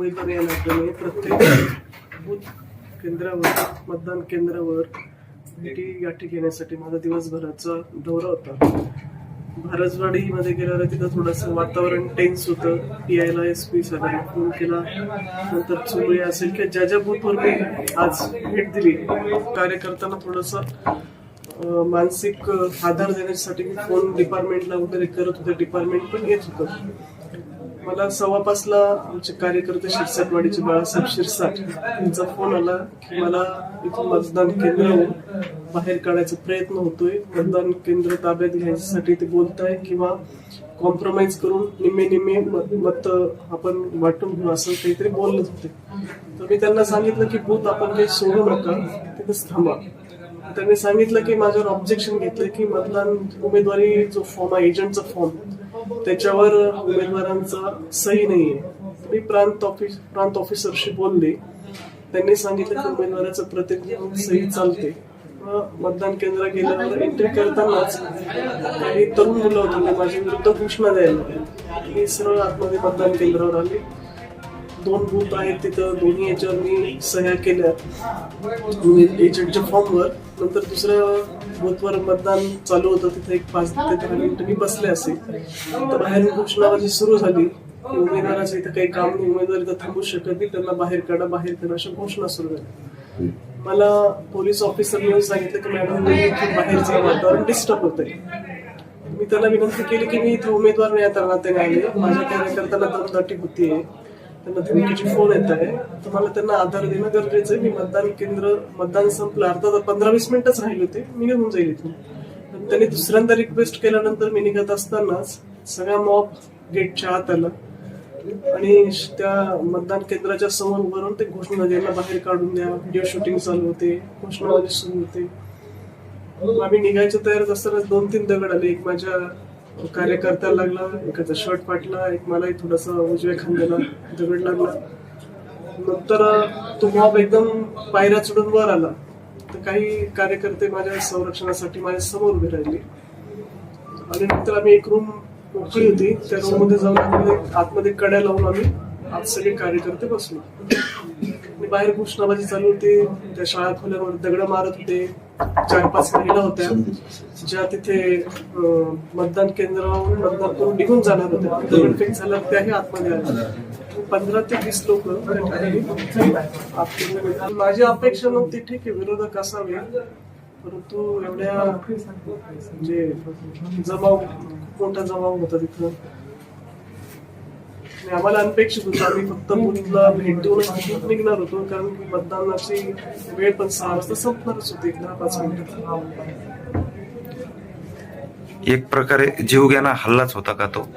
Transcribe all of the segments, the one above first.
आज प्रत्येक बूथ केंद्रावर मतदान केंद्रावर भेटी गाठी घेण्यासाठी माझा दिवसभराचा दौरा होता. भारजवाडीमध्ये गेल्यावर तिथं थोडंसं वातावरण टेन्स होतं. पी आयला एस पी साहेबांना फोन केला. नंतर चोरी असेल किंवा ज्या ज्या बूथवर मी आज भेट दिली कार्यकर्त्यांना थोडंसं मानसिक आधार देण्यासाठी मी फोन डिपार्टमेंटला वगैरे करत होते. डिपार्टमेंट पण घेत होतं. मला सव्वा पाचला आमचे कार्यकर्ते शिरसाटवाडीचे बाळासाहेब शिरसाट यांचा फोन आला की मला इथून मतदान केंद्रावरून बाहेर काढायचा प्रयत्न होतोय. मतदान केंद्र ताब्यात घ्यायसाठी ते बोलताय किंवा कॉम्प्रोमाइज करून निम्मे निम्मे मत मत आपण वाटून घेऊ असं काहीतरी बोलत होते. तर मी त्यांना सांगितलं की बूथ आपण काही सोडू नका. तिथंच थांबा. त्यांनी सांगितलं की माझ्यावर ऑब्जेक्शन घेतलं की मतदान उमेदवारी जो फॉर्म आहे एजंटचा फॉर्म त्याच्यावर उमेदवारांचा सही नाहीये. मी प्रांत ऑफिस प्रांत ऑफिसरशी बोलले. त्यांनी सांगितलं की उमेदवाराचं प्रतिनिधी सही चालते. मतदान केंद्र गेल्यावर एंट्री करतानाच काही तरुण मुलं होती ते माझ्या विरुद्ध घोषणा द्यायला मी सरळ आतमध्ये मतदान केंद्रावर आले. दोन बूथ आहेत तिथं दोन्ही याच्यावर मी सह्या केल्या एजंटच्या फॉर्मवर नंतर दुसऱ्या बूथवर मतदान चालू होतं तिथे एक पाच ते दहा मिनिटं मी बसले असे. तर बाहेरून घोषणाबाजी सुरू झाली. की उमेदवाराचं इथं काही काम नाही उमेदवार इथं थांबू शकत नाही त्यांना बाहेर काढा बाहेर काढा अशा घोषणा सुरू झाल्या मला पोलीस ऑफिसरने येऊन सांगितलं की मॅडम बाहेरचं वातावरण डिस्टर्ब होतंय. मी त्याला विनंती केली की मी इथे उमेदवार नाही आता नात्याने आले माझ्या कार्यकर्त्याला दमदाटी होतीये. त्यांना धमकीची फोन येत आहे तर मला त्यांना आधार देणं गरजेचं आहे. मी मतदान केंद्र मतदान संपलं. अर्धा पंधरा वीस मिनिटच राहिले होते. मी निघून जाईल इथून. पण त्यांनी दुसऱ्यांदा रिक्वेस्ट केल्यानंतर मी निघत असतानाच सगळा मॉब गेटच्या आत आला आणि त्या मतदान केंद्राच्या समोर उभं राहून ते घोषणा द्यायला बाहेर काढून द्या. व्हिडिओ शूटिंग चालू होते. घोषणाबाजी सुरू होते. आम्ही निघायच्या तयारच असताना दोन तीन दगड आले. एक माझ्या कार्यकर्त्याला लागला एकाचा शर्ट फाटला एक मलाही थोडासा उजव्या खांद्याला दगड लागला. नंतर तो मॉब एकदम पायऱ्या चढून वर आला. तर काही कार्यकर्ते माझ्या संरक्षणासाठी माझ्यासमोर उभे राहिले. आणि नंतर आम्ही एक रूम मोकळी होती. त्या रूममध्ये जाऊन आतमध्ये आतमध्ये कड्या लावून आम्ही आज सगळे कार्यकर्ते बसलो. बाहेर घोषणाबाजी चालू होती. त्या शाळा खोल्यावर दगड मारत होते. चार पाच महिला होत्या ज्या तिथे मतदान केंद्रावरून मतदान करून निघून जाणार होत्या दगडफेक झाला त्याही आतमध्ये आल्या पंधरा ते वीस लोक माझी अपेक्षा नव्हती ठीक आहे विरोधक असावे. परंतु एवढ्या म्हणजे जमाव मोठा जमाव होता तिथं आणि आम्हाला अनपेक्षित होतं. आम्ही फक्त बूथला भेट देऊनच तिथून निघणार होतो. कारण की मतदानाची वेळ पण सहा वाजता संपणारच होती. एक दहा पाच मिनिटात एक प्रकारे जीवघेणा हल्लाच होता का तो?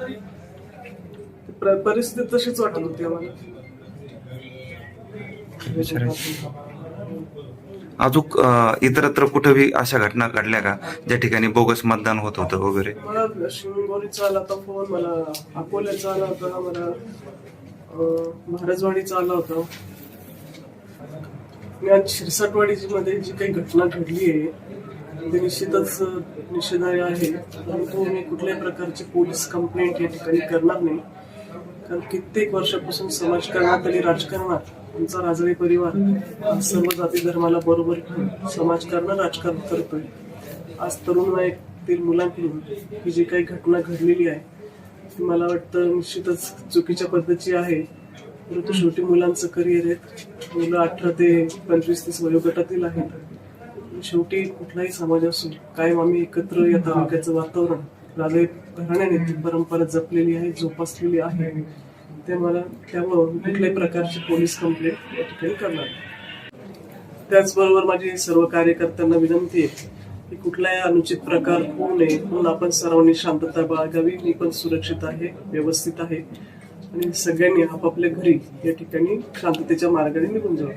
प्र- परिस्थिती तशीच वाटत होती आम्हाला. अजून इतरत्र कुठेही अशा घटना घडल्या का? ज्या ठिकाणी बोगस मतदान होत होतं वगैरे? मला शिवगोरीचा आला होता फोन मला अकोल्याचा आला होता मला महाराजवाडीचा आला होता. आणि आज शिरसाटवाडी मध्ये जी काही घटना घडली आहे ती निश्चितच निषेधार्ह आहे. परंतु मी कुठल्याही प्रकारची पोलीस कंप्लेंट या ठिकाणी करणार नाही. कारण कित्येक वर्षापासून समाजकारणात आणि राजकारणात आमचा राजळे परिवार सर्व जाती धर्माला बरोबर घेऊन समाजकारण राजकारण करतोय. आज तरुण वयातील मुलांकडून ही जी काही घटना घडलेली आहे ती मला वाटतं निश्चितच चुकीच्या पद्धतीची आहे. परंतु शेवटी मुलांचं करिअर आहे. मुलं अठरा ते पंचवीस तीस वयोगटातील आहेत. शेवटी कुठलाही समाज असून कायम आम्ही एकत्र या तालुक्याचं वातावरण राजे घराण्याने ती परंपरा जपलेली आहे जोपासलेली आहे. ते मला त्यामुळं कुठल्याही प्रकारची पोलीस कंप्लेंट या ठिकाणी करणार त्याचबरोबर माझी सर्व कार्यकर्त्यांना विनंती आहे की कुठलाही अनुचित प्रकार होऊ नये म्हणून आपण सर्वांनी शांतता बाळगावी. मी पण सुरक्षित आहे व्यवस्थित आहे. आणि सगळ्यांनी आपापल्या घरी या ठिकाणी शांततेच्या मार्गाने निघून जावं.